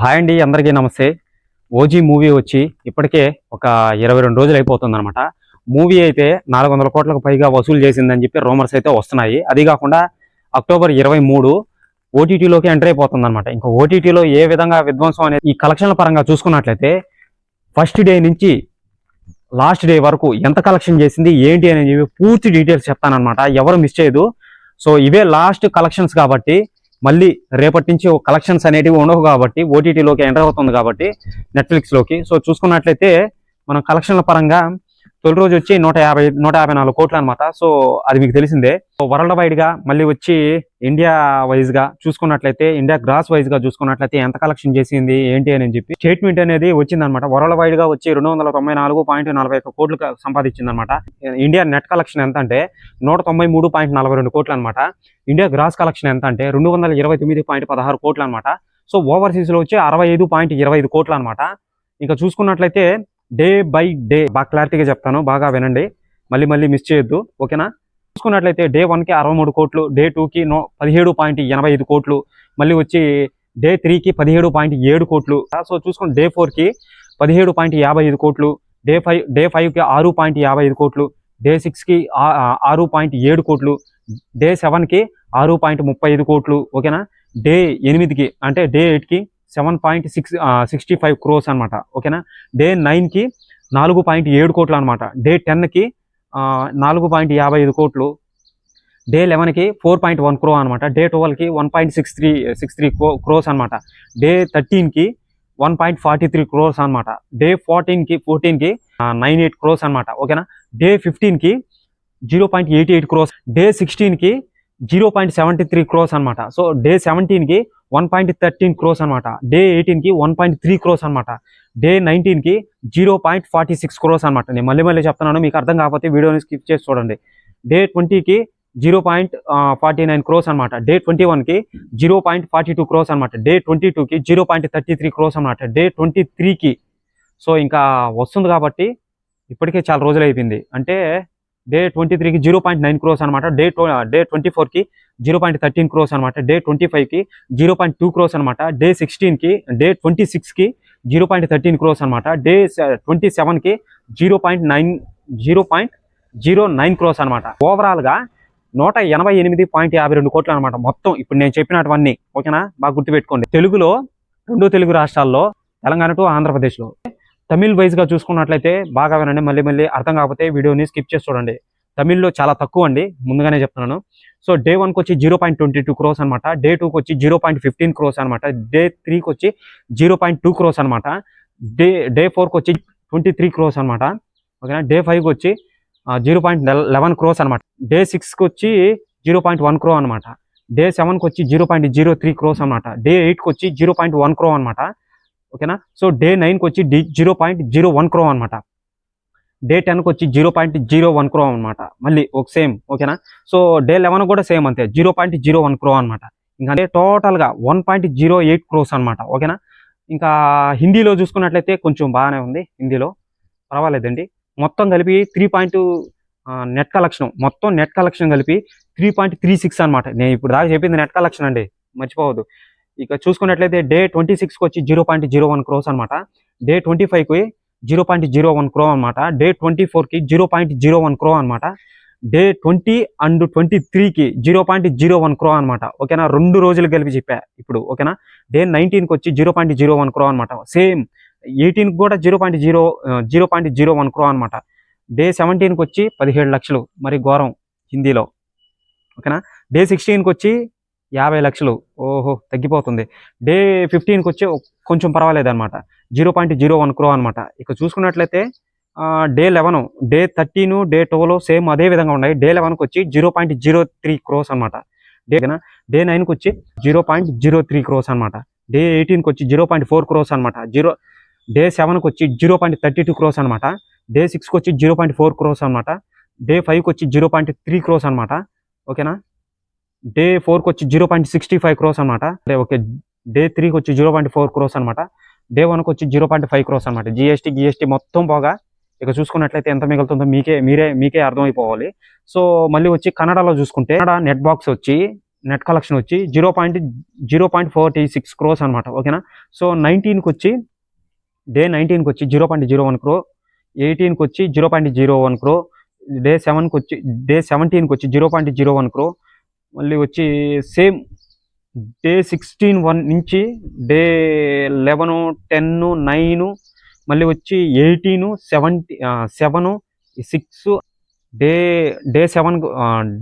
Hi అండి అందరికీ నమస్తే. ఓజీ మూవీ వచ్చి ఇప్పటికే ఒక ఇరవై రెండు రోజులు అయిపోతుంది అనమాట మూవీ అయితే నాలుగు వందల కోట్లకు పైగా వసూలు చేసిందని చెప్పి రూమర్స్ అయితే వస్తున్నాయి. అది కాకుండా అక్టోబర్ ఇరవై మూడు ఓటీటీలోకి ఎంటర్ అయిపోతుంది అనమాట ఇంకా ఓటీటీలో ఏ విధంగా విధ్వంసం అనేది ఈ కలెక్షన్ల పరంగా చూసుకున్నట్లయితే ఫస్ట్ డే నుంచి లాస్ట్ డే వరకు ఎంత కలెక్షన్ చేసింది ఏంటి అని చెప్పి పూర్తి డీటెయిల్స్ చెప్తానమాట ఎవరు మిస్ చేయదు. సో ఇవే లాస్ట్ కలెక్షన్స్ కాబట్టి మళ్ళీ రేపటి నుంచి కలెక్షన్స్ అనేటివి ఉండవు కాబట్టి ఓటీటీలోకి ఎంటర్ అవుతుంది కాబట్టి నెట్ఫ్లిక్స్లోకి. సో చూసుకున్నట్లయితే మనం కలెక్షన్ల పరంగా తొలి రోజు వచ్చి నూట యాభై నూట యాభై నాలుగు కోట్లు అనమాట సో అది మీకు తెలిసిందే. సో వరల్డ్ వైడ్గా మళ్ళీ వచ్చి ఇండియా వైజ్గా చూసుకున్నట్లయితే ఇండియా గ్రాస్ వైజ్గా చూసుకున్నట్లయితే ఎంత కలెక్షన్ చేసింది ఏంటి అని చెప్పి స్టేట్మెంట్ అనేది వచ్చిందనమాట వరల్డ్ వైడ్గా వచ్చి రెండు వందల తొంభై నాలుగు పాయింట్ నలభై ఒక్క కోట్లు సంపాదించింది అనమాట ఇండియా నెట్ కలెక్షన్ ఎంత అంటే నూట తొంభై మూడు పాయింట్ నలభై రెండు కోట్లు అనమాట ఇండియా గ్రాస్ కలెక్షన్ ఎంత అంటే రెండు వందల ఇరవై తొమ్మిది పాయింట్ పదహారు కోట్లు అనమాట సో ఓవర్సీస్లో వచ్చి అరవై ఐదు పాయింట్ ఇరవై ఐదు కోట్లు అనమాట ఇంకా చూసుకున్నట్లయితే డే బై డే బాగా క్లారిటీగా చెప్తాను బాగా వినండి. మళ్ళీ మళ్ళీ మిస్ చేయొద్దు ఓకేనా? చూసుకున్నట్లయితే డే వన్కి అరవై మూడు కోట్లు డే టూకి నో పదిహేడు పాయింట్ ఎనభై ఐదు కోట్లు మళ్ళీ వచ్చి డే త్రీకి పదిహేడు పాయింట్ ఏడు కోట్లు. సో చూసుకుని డే ఫోర్కి పదిహేడు పాయింట్ యాభై ఐదు కోట్లు డే ఫైవ్ డే ఫైవ్కి ఆరు పాయింట్ యాభై ఐదు కోట్లు డే సిక్స్కి ఆరు పాయింట్ ఏడు కోట్లు డే సెవెన్కి ఆరు పాయింట్ ముప్పై ఐదు కోట్లు ఓకేనా? డే ఎనిమిదికి అంటే డే ఎయిట్కి seven point six sixty five crores అనమాట ఓకేనా? డే నైన్కి నాలుగు పాయింట్ ఏడు కోట్లు అనమాట డే టెన్కి నాలుగు పాయింట్ యాభై ఐదు కోట్లు. డే లెవెన్కి ఫోర్ పాయింట్ వన్ క్రో అనమాట డే ట్వెల్వ్కి one point six three six three crores అనమాట day థర్టీన్కి one point forty three crores అనమాట డే ఫోర్టీన్కి ఫోర్టీన్కి నైన్ ఎయిట్ క్రోస్ అనమాట ఓకేనా? Day ఫిఫ్టీన్కి zero point eighty eight crores day సిక్స్టీన్కి zero point seventy three crores అనమాట so day సెవెంటీన్కి one point thirteen crores అనమాట day ఎయిటీన్కి వన్ పాయింట్ త్రీ క్రోస్ అనమాట day నైన్టీన్కి zero point forty six crores అనమాట నేను మళ్ళీ మళ్ళీ చెప్తున్నాను మీకు అర్థం కాకపోతే వీడియోని స్కిప్ చేసి చూడండి. డే ట్వంటీకి zero point forty nine crores day day twenty వన్కి zero point forty two crores day day twenty టూకి zero point thirty three crores అనమాట డే ట్వంటీ త్రీకి సో ఇంకా వస్తుంది కాబట్టి ఇప్పటికే చాలా రోజులు అయిపోయింది. అంటే డే ట్వంటీ త్రీకి జీరో పాయింట్ నైన్ క్రోస్ అనమాట డే డే ట్వంటీ ఫోర్కి జీరో పాయింట్ థర్టీన్ క్రోస్ అనమాట డే ట్వంటీ ఫైవ్కి జీరో పాయింట్ టూ క్రోస్ అనమాట డే సిక్స్టీన్కి డే ట్వంటీ సిక్స్కి జీరో పాయింట్ థర్టీన్ క్రోస్ అనమాట డే ట్వంటీ సెవెన్కి zero point nine zero point zero nine crores అనమాట ఓవరాల్గా నూట ఎనభై ఎనిమిది పాయింట్ యాభై రెండు కోట్లు అనమాట మొత్తం. ఇప్పుడు నేను చెప్పినటువన్నీ ఓకేనా? బాగా గుర్తుపెట్టుకోండి. తెలుగులో రెండు తెలుగు రాష్ట్రాల్లో తెలంగాణ టు ఆంధ్రప్రదేశ్లో తమిళ్ వైజ్గా చూసుకున్నట్లయితే బాగా వినండి. మళ్ళీ మళ్ళీ అర్థం కాకపోతే వీడియోని స్కిప్ చేసి చూడండి. తమిళ్ళో చాలా తక్కువ అండి ముందుగానే చెప్తున్నాను. సో డే వన్కి వచ్చి zero point twenty two crores అనమాట డే టూకి వచ్చి జీరో పాయింట్ ఫిఫ్టీన్ క్రోస్ అనమాట డే త్రీకి వచ్చి జీరో పాయింట్ టూ క్రోస్ అనమాట డే డే ఫోర్కి వచ్చి ట్వంటీ త్రీ క్రోస్ అనమాట ఓకేనా? డే ఫైవ్కి వచ్చి జీరో పాయింట్ లెవెన్ క్రోస్ అనమాట డే సిక్స్కి వచ్చి జీరో పాయింట్ వన్ క్రో అనమాట డే సెవెన్కి వచ్చి zero point zero three crores అనమాట డే ఎయిట్కి వచ్చి జీరో పాయింట్ వన్ క్రో అనమాట ఓకేనా? సో డే నైన్కి వచ్చి D zero point zero one crore అనమాట డే టెన్కి వచ్చి zero point zero one crore అనమాట మళ్ళీ ఒక సేమ్ ఓకేనా? సో డే లెవెన్ కూడా సేమ్ అంతే zero point zero one crore అనమాట ఇంకా అంటే టోటల్గా one point zero eight crores అనమాట ఓకేనా? ఇంకా హిందీలో చూసుకున్నట్లయితే కొంచెం బాగానే ఉంది హిందీలో. పర్వాలేదండి. మొత్తం కలిపి త్రీ పాయింట్ నెట్ కలెక్షన్. మొత్తం నెట్ కలెక్షన్ కలిపి త్రీ పాయింట్ త్రీ సిక్స్ అనమాట నేను ఇప్పుడు దాకా చెప్పింది నెట్ కలెక్షన్ అండి మర్చిపోవద్దు. ఇక చూసుకున్నట్లయితే డే ట్వంటీ సిక్స్కి వచ్చి zero point zero one crores అనమాట డే ట్వంటీ ఫైవ్కి zero point zero one crore అనమాట డే ట్వంటీ ఫోర్కి zero point zero one crore అనమాట డే ట్వంటీ అండ్ ట్వంటీ త్రీకి zero point zero one crore అనమాట ఓకేనా? రెండు రోజులు కలిపి చెప్పా ఇప్పుడు ఓకేనా? డే నైన్టీన్కి వచ్చి zero point zero one crore అనమాట సేమ్ ఎయిటీన్కి కూడా zero point zero zero point zero one crore అనమాట డే సెవెంటీన్కి వచ్చి పదిహేడు లక్షలు. మరి ఘోరం హిందీలో. ఓకేనా? డే సిక్స్టీన్కి వచ్చి యాభై లక్షలు. ఓహో తగ్గిపోతుంది. డే ఫిఫ్టీన్కి వచ్చి కొంచెం పర్వాలేదు అనమాట zero point zero one crore అనమాట ఇక చూసుకున్నట్లయితే day eleven day thirteen day టూలో సేమ్ అదే విధంగా ఉన్నాయి. డే లెవెన్కి వచ్చి zero point zero three crores అనమాట డే డే నైన్కి వచ్చి zero point zero three crores అనమాట డే ఎయిటీన్కి వచ్చి జీరో పాయింట్ ఫోర్ క్రోస్ అనమాట జీరో డే సెవెన్కి వచ్చి zero point thirty two crores అనమాట డే సిక్స్కి వచ్చి జీరో పాయింట్ ఫోర్ క్రోస్ అనమాట డే ఫైవ్కి వచ్చి జీరో పాయింట్ త్రీ క్రోస్ అనమాట ఓకేనా? డే ఫోర్కి వచ్చి zero point sixty five crores అనమాట ఓకే. డే త్రీకి వచ్చి జీరో పాయింట్ ఫోర్ క్రోస్ అనమాట డే వన్కి వచ్చి జీరో పాయింట్ ఫైవ్ క్రోస్ అనమాట జిఎస్టీ జిఎస్టీ మొత్తం పోగా ఇక చూసుకున్నట్లయితే ఎంత మిగులుతుందో మీకే మీరే మీకే అర్థమైపోవాలి. సో మళ్ళీ వచ్చి కన్నడలో చూసుకుంటే కన్నడ నెట్ బాక్స్ వచ్చి నెట్ కలెక్షన్ వచ్చి zero point zero point forty six crores అనమాట ఓకేనా? సో నైన్టీన్కి వచ్చి డే నైన్టీన్కి వచ్చి zero point zero one crore ఎయిటీన్కి వచ్చి zero point zero one crore day సెవెన్కి వచ్చి డే సెవెంటీన్కి వచ్చి zero point zero one crore మళ్ళీ వచ్చి సేమ్ డే సిక్స్టీన్ వన్ నుంచి డే లెవెను టెన్ నైన్ మళ్ళీ వచ్చి eighteen seventy seven six day day seven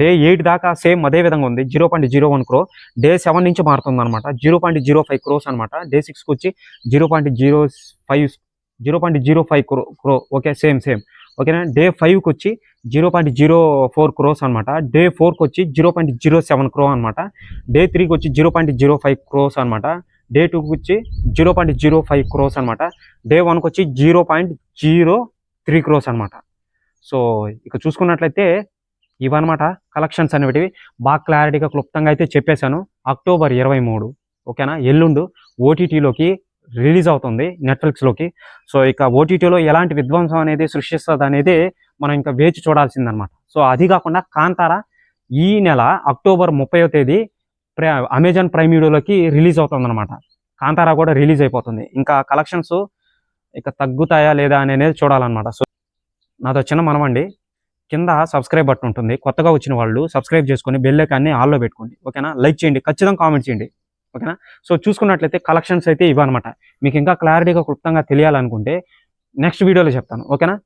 day eight దాకా సేమ్ అదే విధంగా ఉంది. Zero point zero one crore day seven నుంచి మారుతుంది అనమాట zero point zero five crores అనమాట డే సిక్స్కి వచ్చి zero point zero five zero point zero five crore crore okay same same. ఓకేనా? డే ఫైవ్కి వచ్చి zero point zero four crores అనమాట డే ఫోర్కి వచ్చి zero point zero seven crore అనమాట డే త్రీకి వచ్చి zero point zero five crores అనమాట డే టూకి వచ్చి zero point zero five crores అనమాట డే వన్కి వచ్చి zero point zero three crores అనమాట సో ఇక చూసుకున్నట్లయితే ఇవన్నమాట కలెక్షన్స్ అనేవి బాగా క్లారిటీగా క్లుప్తంగా అయితే చెప్పేశాను. అక్టోబర్ ఇరవై మూడు ఓకేనా? ఎల్లుండు ఓటీటీలోకి రిలీజ్ అవుతుంది నెట్ఫ్లిక్స్లోకి. సో ఇక ఓటీటీలో ఎలాంటి విధ్వంసం అనేది సృష్టిస్తుంది అనేది మనం ఇంకా వేచి చూడాల్సిందనమాట. సో అది కాకుండా కాంతారా ఈ నెల అక్టోబర్ ముప్పయో తేదీ అమెజాన్ ప్రైమ్ వీడియోలోకి రిలీజ్ అవుతుంది అనమాట కాంతారా కూడా రిలీజ్ అయిపోతుంది. ఇంకా కలెక్షన్స్ ఇక తగ్గుతాయా లేదా అనేది చూడాలన్నమాట. సో నాతో చిన్న మనమండి కింద సబ్స్క్రైబ్ బటన్ ఉంటుంది. కొత్తగా వచ్చిన వాళ్ళు సబ్స్క్రైబ్ చేసుకొని బెల్లేకాన్ని ఆల్లో పెట్టుకోండి. ఓకేనా? లైక్ చేయండి. ఖచ్చితంగా కామెంట్ చేయండి. ఓకేనా? సో చూసుకున్నట్లయితే కలెక్షన్స్ అయితే ఇవన్నమాట మీకు ఇంకా క్లారిటీగా క్లుప్తంగా తెలియాలనుకుంటే నెక్స్ట్ వీడియోలో చెప్తాను. ఓకేనా?